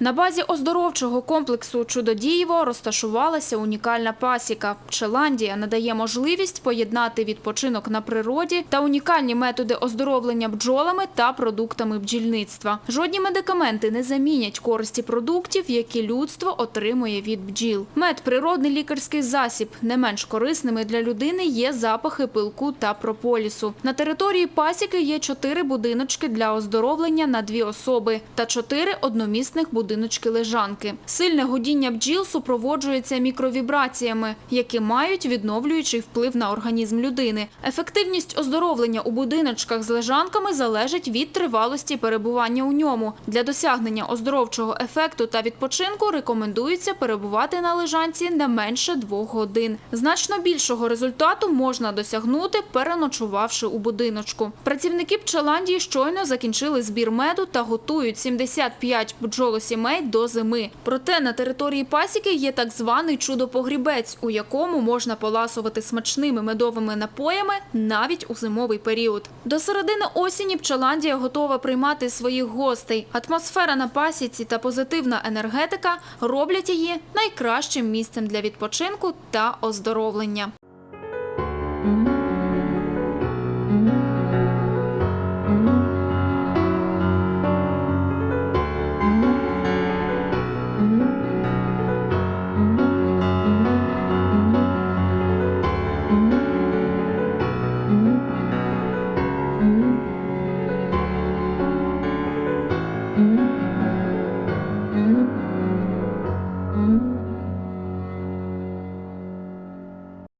На базі оздоровчого комплексу Чудодієво розташувалася унікальна пасіка. Пчеландія надає можливість поєднати відпочинок на природі та унікальні методи оздоровлення бджолами та продуктами бджільництва. Жодні медикаменти не замінять користі продуктів, які людство отримує від бджіл. Мед природний лікарський засіб. Не менш корисними для людини є запахи пилку та прополісу. На території пасіки є чотири будиночки для оздоровлення на дві особи та чотири одномісних будиночки лежанки. Сильне гудіння бджіл супроводжується мікровібраціями, які мають відновлюючий вплив на організм людини. Ефективність оздоровлення у будиночках з лежанками залежить від тривалості перебування у ньому. Для досягнення оздоровчого ефекту та відпочинку рекомендується перебувати на лежанці не менше двох годин. Значно більшого результату можна досягнути, переночувавши у будиночку. Працівники пчеландії щойно закінчили збір меду та готують 75 бджолосімей до зими. Проте на території пасіки є так званий чудопогрібець, у якому можна поласувати смачними медовими напоями навіть у зимовий період. До середини осені пчеландія готова приймати своїх гостей. Атмосфера на пасіці та позитивна енергетика роблять її найкращим місцем для відпочинку та оздоровлення.